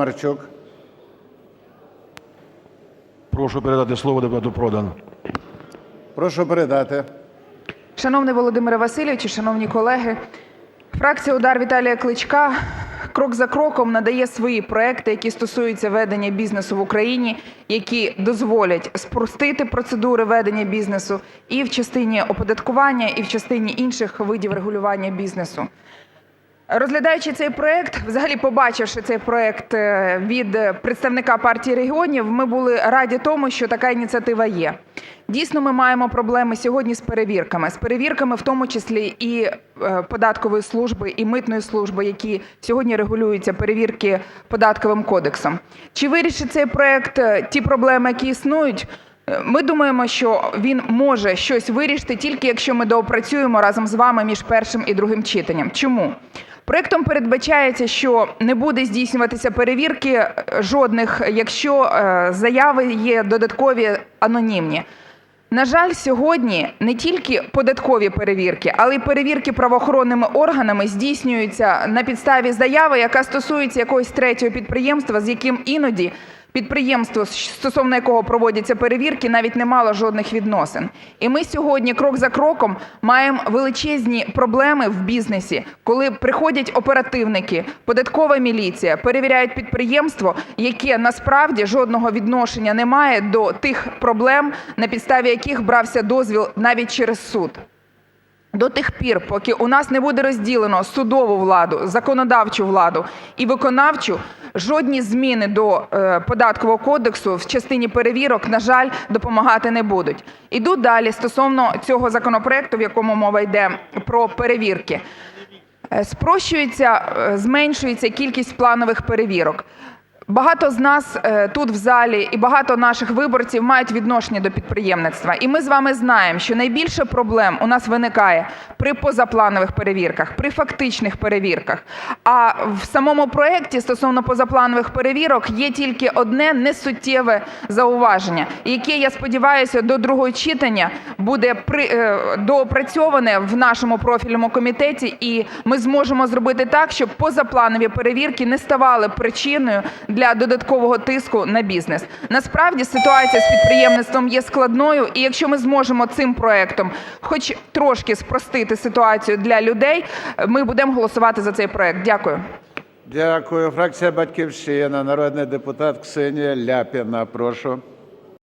Марчук. Прошу передати слово депутату Продан. Прошу передати. Шановний Володимире Васильовичу, шановні колеги, фракція Удар Віталія Кличка крок за кроком надає свої проекти, які стосуються ведення бізнесу в Україні, які дозволять спростити процедури ведення бізнесу і в частині оподаткування, і в частині інших видів регулювання бізнесу. Розглядаючи цей проект, взагалі побачивши цей проект е, від представника Партії регіонів, ми були раді тому, що така ініціатива є. Дійсно, ми маємо проблеми сьогодні з перевірками, з перевірками в тому числі і е, податкової служби, і митної служби, які сьогодні регулюються перевірки податковим кодексом. Чи вирішить цей проект е, ті проблеми, які існують? Ми думаємо, що він може щось вирішити тільки якщо ми доопрацюємо разом з вами між першим і другим читанням. Чому? Проектом передбачається, що не буде здійснюватися перевірки е, жодних, якщо е, заяви є додаткові анонімні. На жаль, сьогодні не тільки податкові перевірки, але й перевірки правоохоронними органами здійснюються на підставі заяви, яка стосується якогось третього підприємства, з яким іноді підприємство, стосовно якого проводяться перевірки, навіть не мало жодних відносин. І ми сьогодні крок за кроком маємо величезні проблеми в бізнесі, коли приходять оперативники, податкова міліція, перевіряють підприємство, яке насправді жодного відношення не має до тих проблем, на підставі яких брався дозвіл навіть через суд. До тих пір, поки у нас не буде розділено судову владу, законодавчу владу і виконавчу, жодні зміни до е, Податкового кодексу в частині перевірок, на жаль, допомагати не будуть. Іду далі стосовно цього законопроекту, в якому мова йде про перевірки. Е, Спрощується, е, зменшується кількість планових перевірок. Багато з нас е, тут в залі і багато наших виборців мають відношення до підприємництва. І ми з вами знаємо, що найбільше проблем у нас виникає при позапланових перевірках, при фактичних перевірках. А в самому проекті стосовно позапланових перевірок є тільки одне несуттєве зауваження, яке, я сподіваюся, до другого читання буде при, е, доопрацьоване в нашому профільному комітеті, і ми зможемо зробити так, щоб позапланові перевірки не ставали причиною для додаткового тиску на бізнес. Насправді ситуація з підприємництвом є складною, і якщо ми зможемо цим проектом хоч трошки спростити ситуацію для людей, ми будемо голосувати за цей проект. Дякую. Дякую. Фракція Батьківщина, народний депутат Ксенія Ляпіна. Прошу.